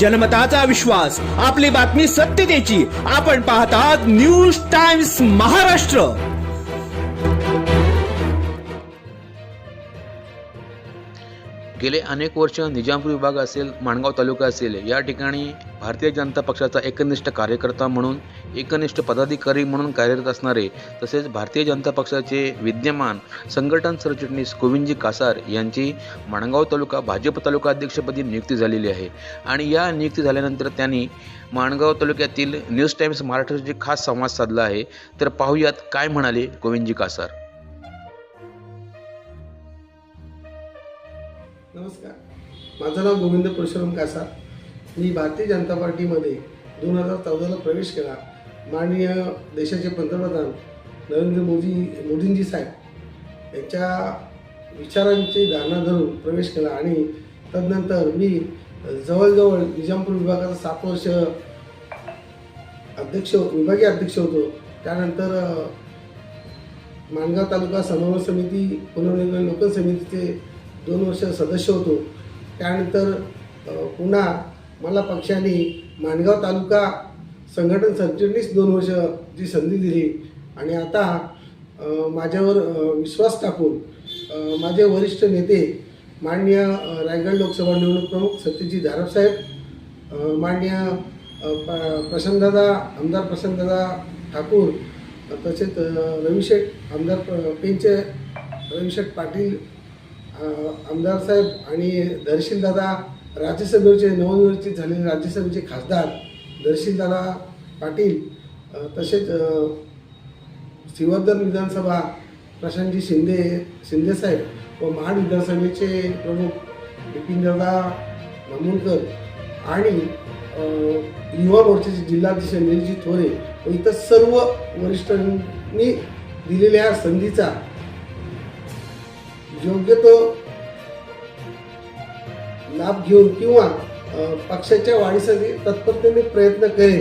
जनमताचा विश्वास आपली बातमी सत्यतेची आपण पाहतात न्यूज टाइम्स महाराष्ट्र. गेले अनेक वर्ष निजामपूर विभाग असेल माणगाव तालुका असेल या ठिकाणी भारतीय जनता पक्षाचा एकनिष्ठ कार्यकर्ता म्हणून एकनिष्ठ पदाधिकारी म्हणून कार्यरत असणारे तसेच भारतीय जनता पक्षाचे विद्यमान संघटन सरचिटणीस गोविंदजी कासार यांची माणगाव तालुका भाजप तालुका अध्यक्षपदी नियुक्ती झालेली आहे. आणि या नियुक्ती झाल्यानंतर त्यांनी माणगाव तालुक्यातील न्यूज टाईम्स महाराष्ट्राशी खास संवाद साधला आहे तर पाहूयात काय म्हणाले गोविंदजी कासार. नमस्कार. माझं नाव गोविंद परशुराम कासार. मी भारतीय जनता पार्टीमध्ये दोन हजार चौदाला प्रवेश केला. माननीय देशाचे पंतप्रधान नरेंद्र मोदी मोदींजी साहेब यांच्या विचारांची धारणा धरून प्रवेश केला आणि तदनंतर मी जवळजवळ निजामपूर विभागाचा सात वर्ष अध्यक्ष विभागीय अध्यक्ष होतो. त्यानंतर माणगाव तालुका समन्वय समिती पुनर्निर्माण लोकल समितीचे दोन वर्ष सदस्य होतो. त्यानंतर पुन्हा मला पक्षाने माणगाव तालुका संघटन सरचिटणीस दोन वर्ष जी संधी दिली. आणि आता माझ्यावर विश्वास टाकून माझे वरिष्ठ नेते माननीय रायगड लोकसभा निवडणूक प्रमुख सत्यजी धारपसाहेब माननीय प- प्रशांतदादा आमदार प्रशांतदादा ठाकूर तसेच रविशेठ आमदार पेंचे रविशेठ पाटील आमदार साहेब आणि दर्शीलदादा राज्यसभेचे नवनिर्वाचित झालेले राज्यसभेचे खासदार दर्शीलदादा पाटील तसेच अ, श्रीवर्धन विधानसभा प्रशांतजी शिंदे शिंदेसाहेब व महाड विधानसभेचे प्रमुख बिपिनदादा मामुलकर आणि युवा मोर्चाचे जिल्हाध्यक्ष निलजी थोरे व इतर सर्व वरिष्ठांनी दिलेल्या संधीचा योग्य तो लाभ घेऊन किंवा पक्षाच्या वाढीसाठी तत्परतेने प्रयत्न करेन.